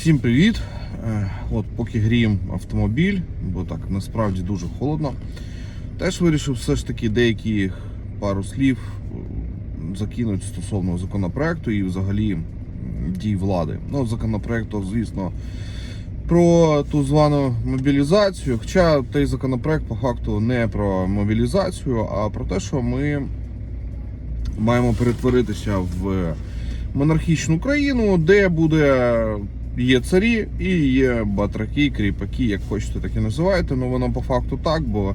Всім привіт! Е, От поки гріємо автомобіль, бо так насправді дуже холодно. Теж вирішив все ж таки деякі пару слів е, закинути стосовно законопроекту і взагалі дій влади. Ну, законопроекту, звісно, про ту звану мобілізацію. Хоча той законопроект по факту не про мобілізацію, а про те, що ми маємо перетворитися в монархічну країну, де буде є царі і є батраки, кріпаки, як хочете, так і називайте. Ну воно по факту так, бо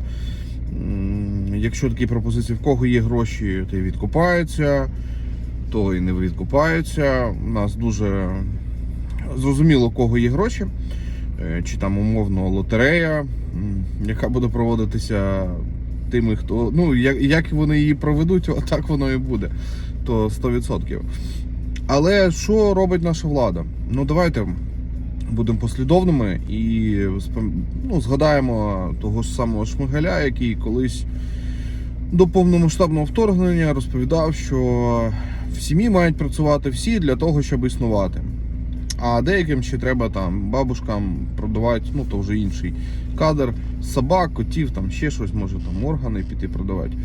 якщо такі пропозиції, в кого є гроші, той відкупається, той не відкупається. У нас дуже зрозуміло, кого є гроші, Е, чи там умовно лотерея, яка буде проводитися тими, хто ну як, як вони її проведуть, отак воно і буде. То 100%. Але що робить наша влада? Ну давайте будемо послідовними і ну, згадаємо того ж самого Шмигаля, який колись до повномасштабного вторгнення розповідав, що в сім'ї мають працювати всі для того, щоб існувати. А деяким ще треба там бабушкам продавати, ну то вже інший кадр, собак, котів, там ще щось, може там органи піти продавати.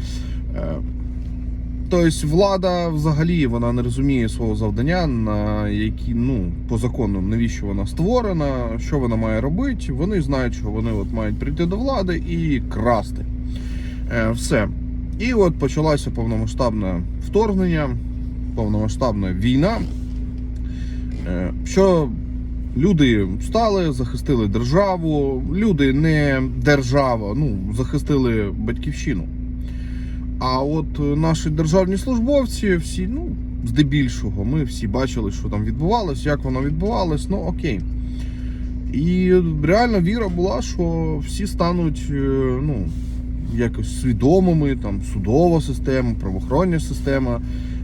Тобто влада взагалі вона не розуміє свого завдання, на які ну по закону навіщо вона створена, що вона має робити. Вони знають, що вони от мають прийти до влади і красти. Е, все. І от почалося повномасштабне вторгнення, повномасштабна війна. Е, Що люди стали, захистили державу, люди не держава, ну захистили батьківщину. А от е, наші державні службовці, всі, ну, здебільшого, ми всі бачили, що там відбувалось, як воно відбувалось, ну окей. І реально віра була, що всі стануть е, ну, якось свідомими, там судова система, правоохоронна система,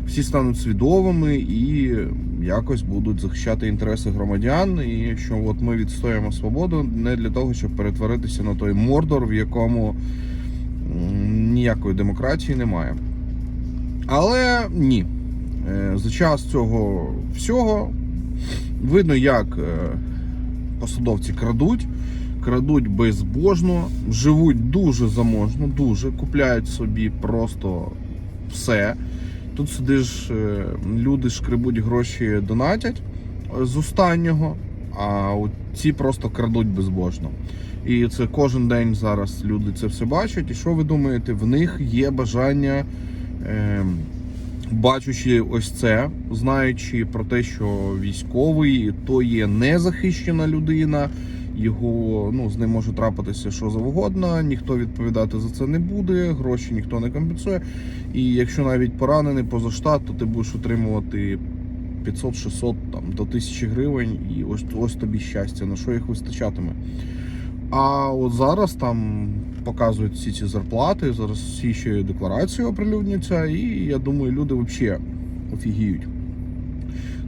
всі стануть свідомими і якось будуть захищати інтереси громадян. І що от ми відстоїмо свободу не для того, щоб перетворитися на той мордор, в якому ніякої демократії немає. Але ні. Е, За час цього всього видно, як е, посадовці крадуть, крадуть безбожно, живуть дуже заможно, дуже купляють собі просто все. Тут сидиш, е, люди шкребуть гроші, донатять з останнього, а ці просто крадуть безбожно. І це кожен день зараз люди це все бачать. І що ви думаєте? В них є бажання, е, бачучи ось це, знаючи про те, що військовий то є незахищена людина, його ну з ним може трапитися що завгодно, ніхто відповідати за це не буде, гроші ніхто не компенсує. І якщо навіть поранений поза штат, то ти будеш отримувати 500-600 там до 1000 гривень, і ось ось тобі щастя, на що їх вистачатиме. А от зараз там показують всі ці зарплати, зараз всі ще декларації оприлюдняться, і я думаю, люди взагалі офігіють.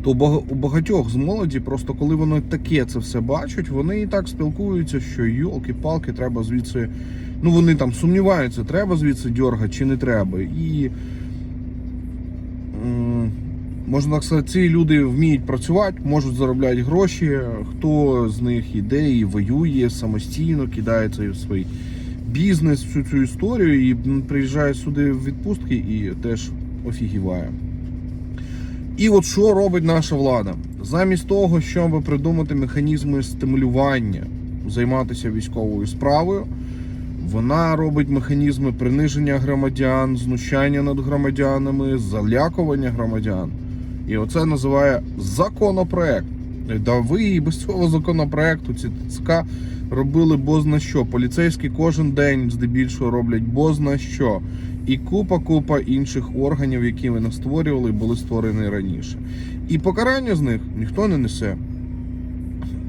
То у багатьох з молоді, просто коли вони таке це все бачать, вони і так спілкуються, що йолки-палки, треба звідси. Ну вони там сумніваються, треба звідси дьоргати чи не треба. І можна так сказати, ці люди вміють працювати, можуть заробляти гроші. Хто з них іде і воює самостійно, кидається в свій бізнес, всю цю історію і приїжджає сюди в відпустки і теж офігіває. І от що робить наша влада? Замість того, щоб придумати механізми стимулювання, займатися військовою справою, вона робить механізми приниження громадян, знущання над громадянами, залякування громадян. І оце називає законопроект. Да ви і без цього законопроекту ці ТЦК робили бозна що. Поліцейські кожен день здебільшого роблять бозна що. І купа-купа інших органів, які вони створювали, були створені раніше. І покарання з них ніхто не несе.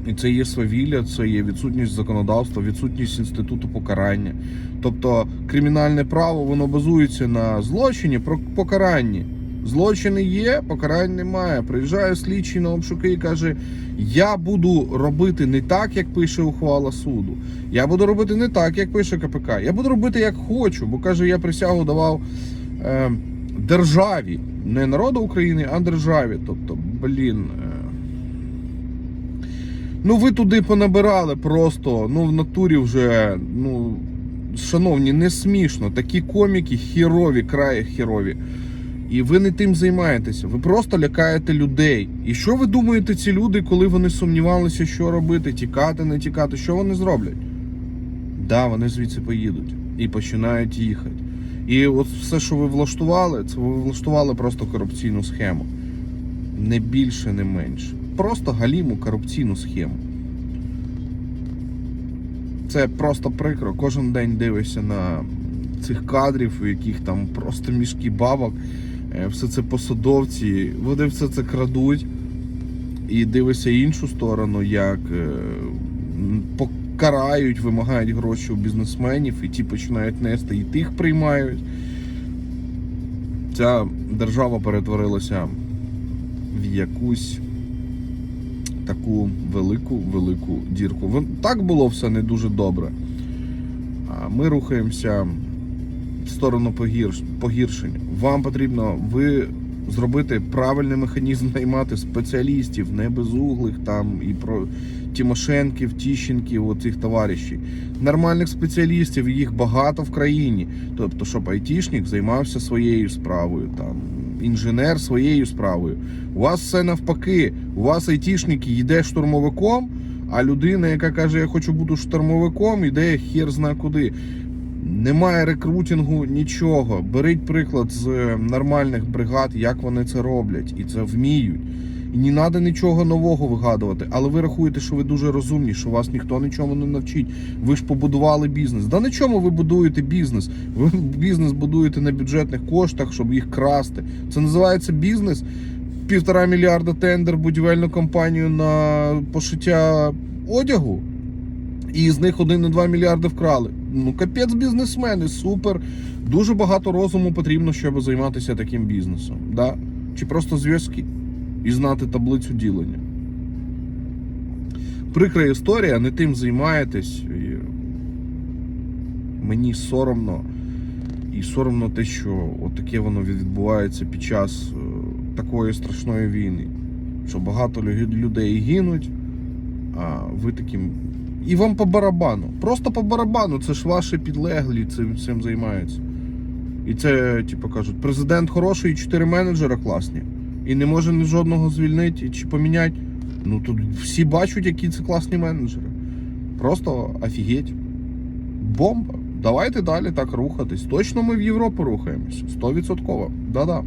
І це є свавілля, це є відсутність законодавства, відсутність інституту покарання. Тобто кримінальне право воно базується на злочині про покаранні. Злочини є, покарань немає. Приїжджає слідчий на обшуки і каже: Я буду робити не так, як пише ухвала суду. Я буду робити не так, як пише КПК. Я буду робити як хочу, бо каже, я присягу давав е, державі, не народу України, а державі. Тобто, блін. Е, Ну ви туди понабирали просто, ну в натурі вже, ну, шановні, не смішно. Такі коміки хірові, край хірові. І ви не тим займаєтеся. Ви просто лякаєте людей. І що ви думаєте, ці люди, коли вони сумнівалися, що робити, тікати, не тікати, що вони зроблять? Да, вони звідси поїдуть і починають їхати. І от все, що ви влаштували, це ви влаштували просто корупційну схему. Не більше, не менше. Просто галіму корупційну схему. Це просто прикро. Кожен день дивишся на цих кадрів, у яких там просто мішки бабок, все це посадовці, вони все це крадуть. І дивишся іншу сторону, як е, покарають, вимагають гроші у бізнесменів, і ті починають нести, і тих приймають. Ця держава перетворилася в якусь таку велику велику дірку. Так було все не дуже добре. А ми рухаємося в сторону погірш... погіршення. Вам потрібно ви зробити правильний механізм наймати спеціалістів, не безуглих там і про Тимошенків, Тіщенків, оцих товаришів. Нормальних спеціалістів, їх багато в країні. Тобто, щоб айтішник займався своєю справою, там інженер своєю справою. У вас все навпаки. У вас айтішник йде штурмовиком, а людина, яка каже, я хочу бути штурмовиком, йде хер зна куди. Немає рекрутингу, нічого. Беріть приклад з е, нормальних бригад, як вони це роблять, і це вміють. І не треба нічого нового вигадувати, але ви рахуєте, що ви дуже розумні, що вас ніхто нічому не навчить. Ви ж побудували бізнес. Да на чому ви будуєте бізнес? Ви бізнес будуєте на бюджетних коштах, щоб їх красти. Це називається бізнес. Півтора мільярда тендер будівельну компанію на пошиття одягу. І з них 1,2 мільярди вкрали. Ну, капець бізнесмени, супер. Дуже багато розуму потрібно, щоб займатися таким бізнесом. Да? Чи просто зв'язки і знати таблицю ділення. Прикра історія, не тим займаєтесь. Мені соромно. І соромно те, що от таке воно відбувається під час е, такої страшної війни. Що багато людей гинуть, а ви таким. І вам по барабану. Просто по барабану. Це ж ваші підлеглі цим, цим займаються. І це, типу, кажуть, президент хороший, і чотири менеджера класні. І не може ні жодного звільнити чи поміняти. Ну тут всі бачать, які це класні менеджери. Просто офігеть. Бомба. Давайте далі так рухатись. Точно ми в Європу рухаємося. 100%. Да-да.